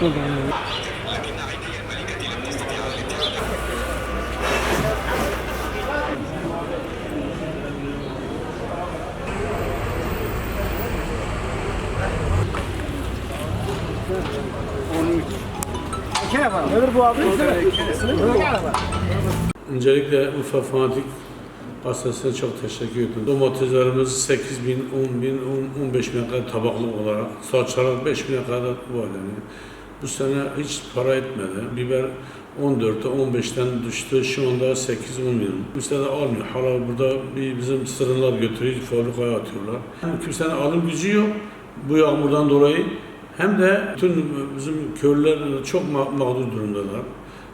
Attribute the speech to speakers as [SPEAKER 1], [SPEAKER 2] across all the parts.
[SPEAKER 1] Abi?
[SPEAKER 2] Öncelikle Urfa Fanatik Gazetesi'ne çok teşekkür ederim. Domateslerimiz 8 bin, 10 bin, 10, 15 bin kadar tabaklı olarak, salçalar 5 bine kadar var yani. Bu sene hiç para etmedi. Biber 14'te 15'ten düştü. Şu anda 8-10 bin. Kimse de almıyor. Hala burada bir bizim sırınlar götürüyor, fabrikaya atıyorlar. Hem kimsenin alım gücü yok bu yağmurdan dolayı. Hem de bütün bizim köylüler çok ma- mağdur durumdalar.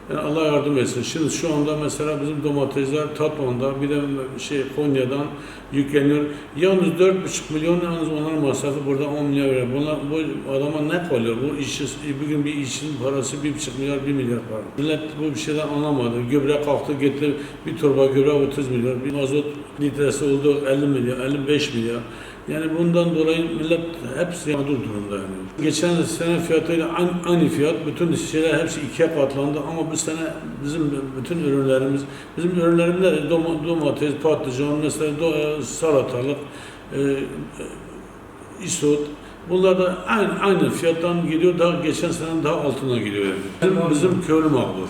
[SPEAKER 2] Yani Allah yardım etsin. Şimdi şu anda mesela bizim domatesler Tatvan'da bir de şey Konya'dan yükleniyor. Yalnız 4,5 milyon yalnız onların masrafı burada 10 milyar lira. Bunlar, bu adama ne kalıyor? Bu işçi, bugün bir işçinin parası 1,5 milyar, 1 milyar para. Millet bu bir şeyden anlamadı. Gübre kalktı getir bir torba gübre 30 milyar. Bir mazot litresi oldu 50 milyar, 55 milyar. Yani bundan dolayı millet hepsi mağdur durumda yani. Geçen sene fiyatıyla aynı, aynı fiyat, bütün şeyler hepsi ikiye katlandı ama bu sene bizim bütün ürünlerimiz, bizim ürünlerimizde dom- domates, patlıcan, mesela do- salatalık, e, e, isot, bunlar da aynı, aynı fiyattan geliyor, daha geçen sene daha altına geliyor yani. Bizim, bizim köylü mağdur.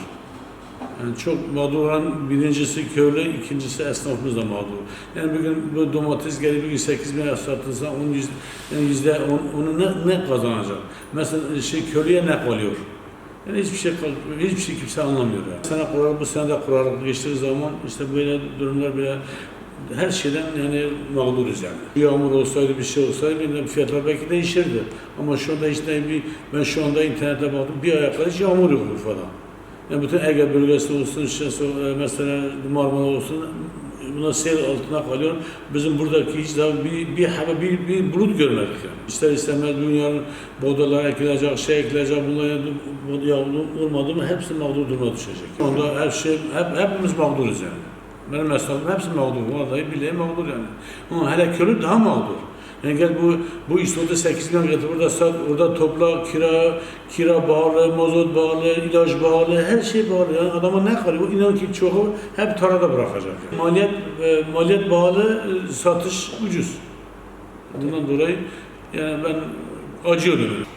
[SPEAKER 2] Yani çok mağdur olan birincisi köylü, ikincisi esnafımız da mağdur. Yani bugün bu domates gelip bir gün 8 bin lira satılsa onun yüzde, yani yüzde on, onu ne, ne kazanacak? Mesela şey köylüye ne kalıyor? Yani hiçbir şey hiçbir şey kimse anlamıyor yani. Sene kurar, bu sene de kurarlık geçtiği zaman işte böyle durumlar böyle her şeyden yani mağduruz yani. Bir yağmur olsaydı bir şey olsaydı bilmiyorum, fiyatlar belki değişirdi. Ama şu anda işte bir, ben şu anda internete baktım bir aya kadar hiç yağmur yok Urfa'da. Yani bütün Ege bölgesi olsun, işte e, mesela Marmara olsun, buna seyir altına kalıyor. Bizim buradaki hiç daha bir, bir, hava, bir, bir bulut görmedik yani. İster istemez dünyanın bodalar ekilecek, şey ekilecek, bunlar yağmur olmadı mı hepsi mağdur duruma düşecek. Onda her şey, hep, hepimiz mağduruz yani. Benim esnafım hepsi mağdur. Vallahi billahi mağdur yani. Ama hele köylü daha mağdur. Yani gel bu bu istoda 8 milyon getir burada sat, orada topla kira kira bağlı, mazot bağlı, ilaç bağlı, her şey bağlı. Yani adama ne kalıyor? İnan ki çoğu hep tarada bırakacak. Maliyet e, maliyet bağlı, e, satış ucuz. Bundan dolayı yani ben acıyorum.